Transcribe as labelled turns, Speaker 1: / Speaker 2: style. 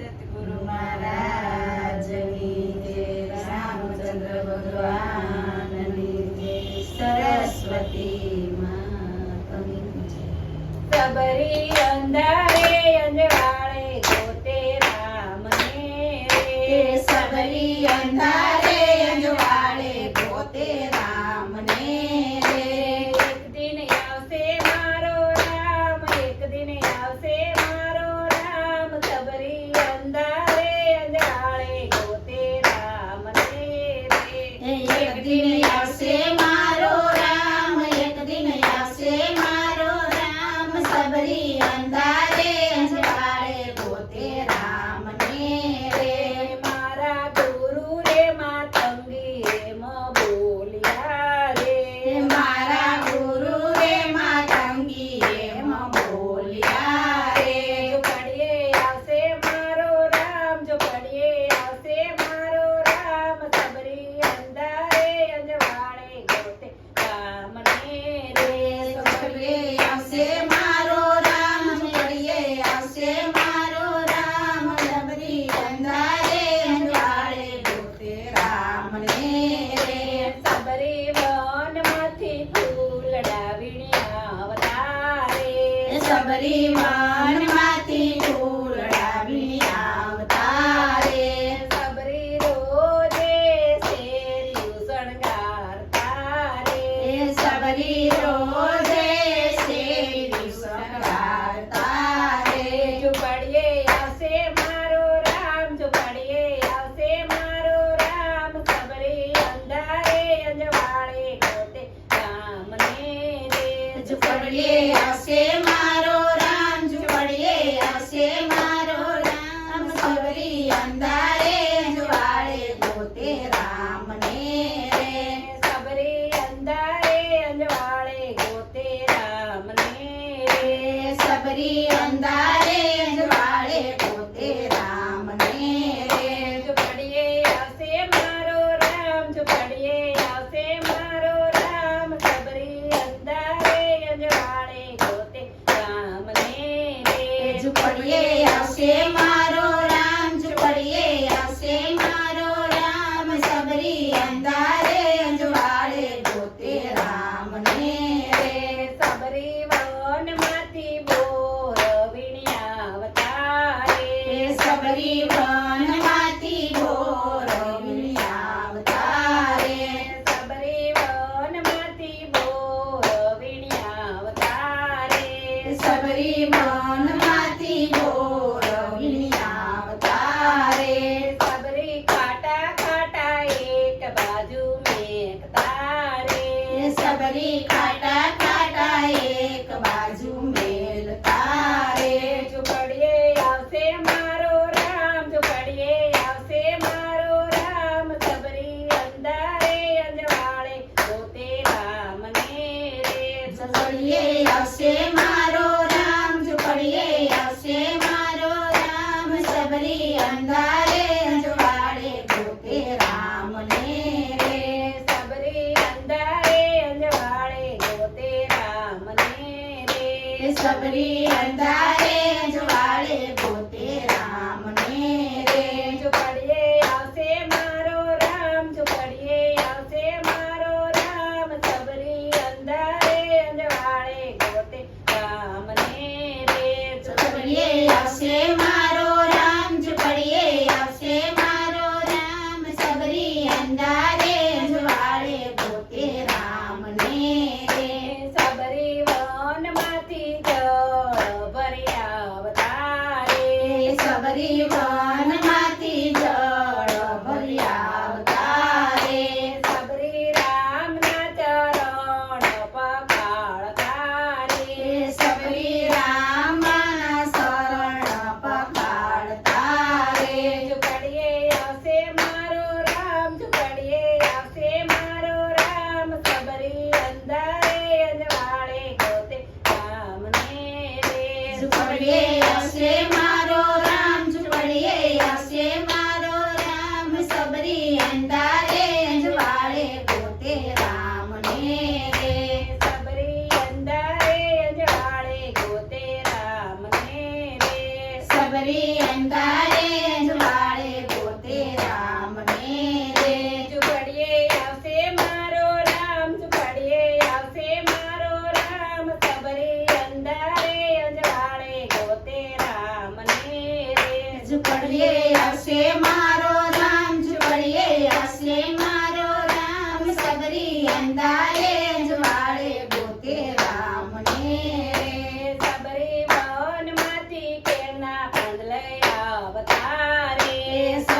Speaker 1: સતગુરુ મહારાજની જય રામચંદ્ર ભગવાનની જય સરસ્વતી માતની
Speaker 2: I believe in
Speaker 1: Sabrina. Sabari
Speaker 2: માન માતી તું பகரீவா સબરી અંધારે
Speaker 1: જવાળે પોતે રામને રે
Speaker 2: જો પડીએ